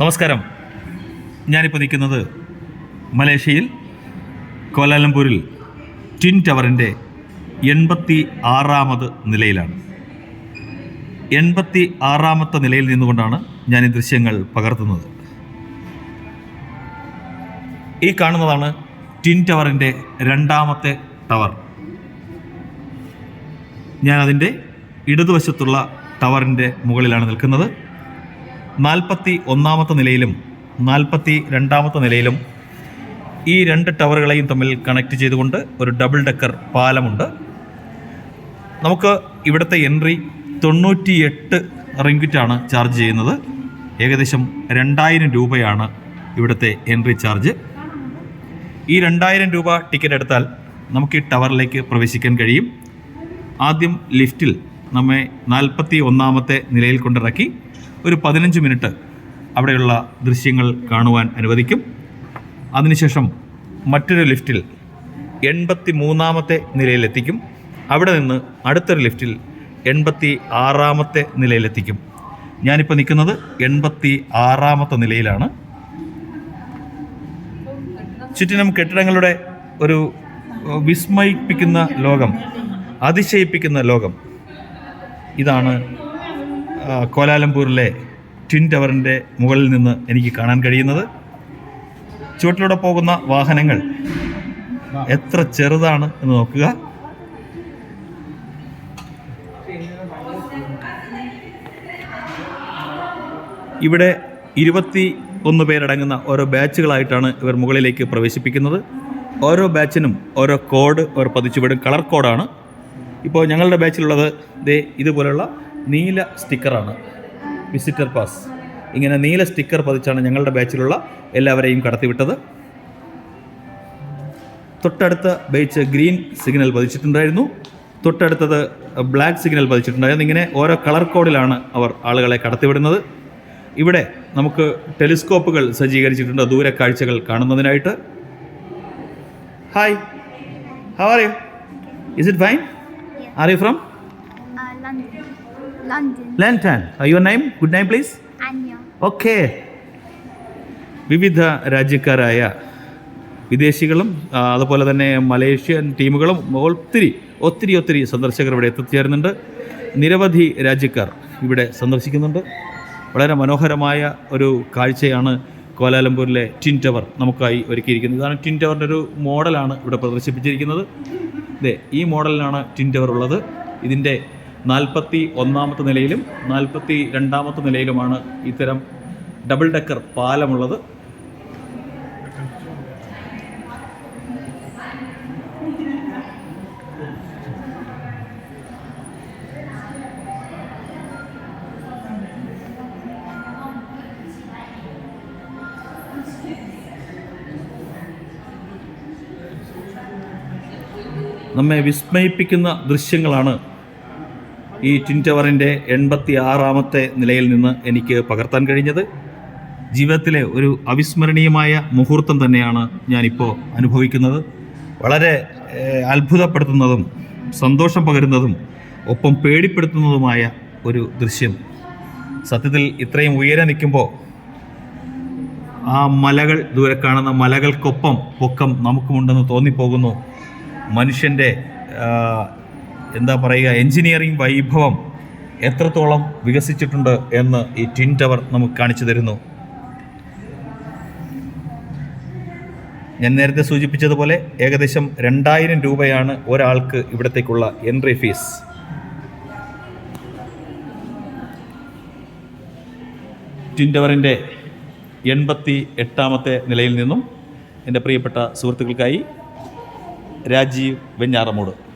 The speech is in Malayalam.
നമസ്കാരം. ഞാനിപ്പോൾ നിൽക്കുന്നത് മലേഷ്യയിൽ കോലാലംപൂരിൽ ട്വിൻ ടവറിന്റെ എൺപത്തി ആറാമത് നിലയിലാണ്. എൺപത്തി ആറാമത്തെ നിലയിൽ നിന്നുകൊണ്ടാണ് ഞാൻ ഈ ദൃശ്യങ്ങൾ പകർത്തുന്നത്. ഈ കാണുന്നതാണ് ട്വിൻ ടവറിന്റെ രണ്ടാമത്തെ ടവർ. ഞാൻ അതിന്റെ ഇടതുവശത്തുള്ള ടവറിന്റെ മുകളിലാണ് നിൽക്കുന്നത്. നാൽപ്പത്തി ഒന്നാമത്തെ നിലയിലും നാൽപ്പത്തി രണ്ടാമത്തെ നിലയിലും ഈ രണ്ട് ടവറുകളെയും തമ്മിൽ കണക്ട് ചെയ്തുകൊണ്ട് ഒരു ഡബിൾ ഡെക്കർ പാലമുണ്ട്. നമുക്ക് ഇവിടുത്തെ എൻട്രി തൊണ്ണൂറ്റിയെട്ട് റിങ്കിറ്റാണ് ചാർജ് ചെയ്യുന്നത്. ഏകദേശം രണ്ടായിരം രൂപയാണ് ഇവിടുത്തെ എൻട്രി ചാർജ്. ഈ രണ്ടായിരം രൂപ ടിക്കറ്റ് എടുത്താൽ നമുക്ക് ഈ ടവറിലേക്ക് പ്രവേശിക്കാൻ കഴിയും. ആദ്യം ലിഫ്റ്റിൽ നമ്മെ നാൽപ്പത്തി ഒന്നാമത്തെ നിലയിൽ കൊണ്ടിറക്കി ഒരു പതിനഞ്ച് മിനിറ്റ് അവിടെയുള്ള ദൃശ്യങ്ങൾ കാണുവാൻ അനുവദിക്കും. അതിനുശേഷം മറ്റൊരു ലിഫ്റ്റിൽ എൺപത്തി മൂന്നാമത്തെ നിലയിലെത്തിക്കും. അവിടെ നിന്ന് അടുത്തൊരു ലിഫ്റ്റിൽ എൺപത്തി ആറാമത്തെ നിലയിലെത്തിക്കും. ഞാനിപ്പോൾ നിൽക്കുന്നത് എൺപത്തി ആറാമത്തെ നിലയിലാണ്. ചുറ്റിനും കെട്ടിടങ്ങളുടെ ഒരു വിസ്മയിപ്പിക്കുന്ന ലോകം അതിശയിപ്പിക്കുന്ന ലോകം. ഇതാണ് കോലാലംപൂരിലെ ട്വിൻ ടവറിന്റെ മുകളിൽ നിന്ന് എനിക്ക് കാണാൻ കഴിയുന്നത്. ചുവട്ടിലൂടെ പോകുന്ന വാഹനങ്ങൾ എത്ര ചെറുതാണ് എന്ന് നോക്കുക. ഇവിടെ ഇരുപത്തി ഒന്ന് പേരടങ്ങുന്ന ഓരോ ബാച്ചുകളായിട്ടാണ് ഇവർ മുകളിലേക്ക് പ്രവേശിപ്പിക്കുന്നത്. ഓരോ ബാച്ചിനും ഓരോ കോഡ് അവർ പതിച്ചുവിടും. കളർ കോഡാണ്. ഇപ്പോൾ ഞങ്ങളുടെ ബാച്ചിലുള്ളത് ദേ ഇതുപോലുള്ള നീല സ്റ്റിക്കറാണ്. വിസിറ്റർ പാസ് ഇങ്ങനെ നീല സ്റ്റിക്കർ പതിച്ചാണ് ഞങ്ങളുടെ ബാച്ചിലുള്ള എല്ലാവരെയും കടത്തിവിട്ടത് തൊട്ടടുത്ത ബേച്ച് ഗ്രീൻ സിഗ്നൽ പതിച്ചിട്ടുണ്ടായിരുന്നു. തൊട്ടടുത്തത് ബ്ലാക്ക് സിഗ്നൽ പതിച്ചിട്ടുണ്ടായിരുന്നു. ഇങ്ങനെ ഓരോ കളർ കോഡിലാണ് അവർ ആളുകളെ കടത്തിവിടുന്നത് ഇവിടെ നമുക്ക് ടെലിസ്കോപ്പുകൾ സജ്ജീകരിച്ചിട്ടുണ്ട്. ദൂര കാഴ്ചകൾ കാണുന്നതിനായിട്ട് hi how are you is it fine are you from London. London. Name good name please Anya. Okay വിവിധ രാജ്യക്കാരായ വിദേശികളും അതുപോലെ തന്നെ മലേഷ്യൻ ടീമുകളും ഒത്തിരി ഒത്തിരി ഒത്തിരി സന്ദർശകർ ഇവിടെ എത്തിച്ചേരുന്നുണ്ട്. നിരവധി രാജ്യക്കാർ ഇവിടെ സന്ദർശിക്കുന്നുണ്ട്. വളരെ മനോഹരമായ ഒരു കാഴ്ചയാണ് കോലാലംപൂരിലെ ട്വിൻ ടവർ നമുക്കായി ഒരുക്കിയിരിക്കുന്നത്. ഇതാണ് ട്വിൻ ടവറിന്റെ ഒരു മോഡലാണ് ഇവിടെ പ്രദർശിപ്പിച്ചിരിക്കുന്നത്. ഇതേ ഈ മോഡലിനാണ് ട്വിൻ ടവർ ഉള്ളത്. ഇതിന്റെ നാൽപ്പത്തി ഒന്നാമത്തെ നിലയിലും നാൽപ്പത്തി രണ്ടാമത്തെ നിലയിലുമാണ് ഇത്തരം ഡബിൾ ഡെക്കർ പാലമുള്ളത്. നമ്മെ വിസ്മയിപ്പിക്കുന്ന ദൃശ്യങ്ങളാണ് ഈ ട്വിൻ ടവറിന്റെ എൺപത്തി ആറാമത്തെ നിലയിൽ നിന്ന് എനിക്ക് പകർത്താൻ കഴിഞ്ഞത്. ജീവിതത്തിലെ ഒരു അവിസ്മരണീയമായ മുഹൂർത്തം തന്നെയാണ് ഞാനിപ്പോൾ അനുഭവിക്കുന്നത്. വളരെ അത്ഭുതപ്പെടുത്തുന്നതും സന്തോഷം പകരുന്നതും ഒപ്പം പേടിപ്പെടുത്തുന്നതുമായ ഒരു ദൃശ്യം. സത്യത്തിൽ ഇത്രയും ഉയരെ നിൽക്കുമ്പോൾ ആ മലകൾ ദൂരെ കാണുന്ന മലകൾക്കൊപ്പം പൊക്കം നമുക്കുമുണ്ടെന്ന് തോന്നിപ്പോകുന്നു. മനുഷ്യന്റെ എന്താ പറയുക എൻജിനീയറിംഗ് വൈഭവം എത്രത്തോളം വികസിച്ചിട്ടുണ്ട് എന്ന് ഈ ട്വിൻ ടവർ നമുക്ക് കാണിച്ചു തരുന്നു. ഞാൻ നേരത്തെ സൂചിപ്പിച്ചതുപോലെ ഏകദേശം രണ്ടായിരം രൂപയാണ് ഒരാൾക്ക് ഇവിടത്തേക്കുള്ള എൻട്രി ഫീസ്. ട്വിൻ ടവറിന്റെ എൺപത്തി എട്ടാമത്തെ നിലയിൽ നിന്നും എന്റെ പ്രിയപ്പെട്ട സുഹൃത്തുക്കൾക്കായി രാജീവ് വെഞ്ഞാറമൂട്.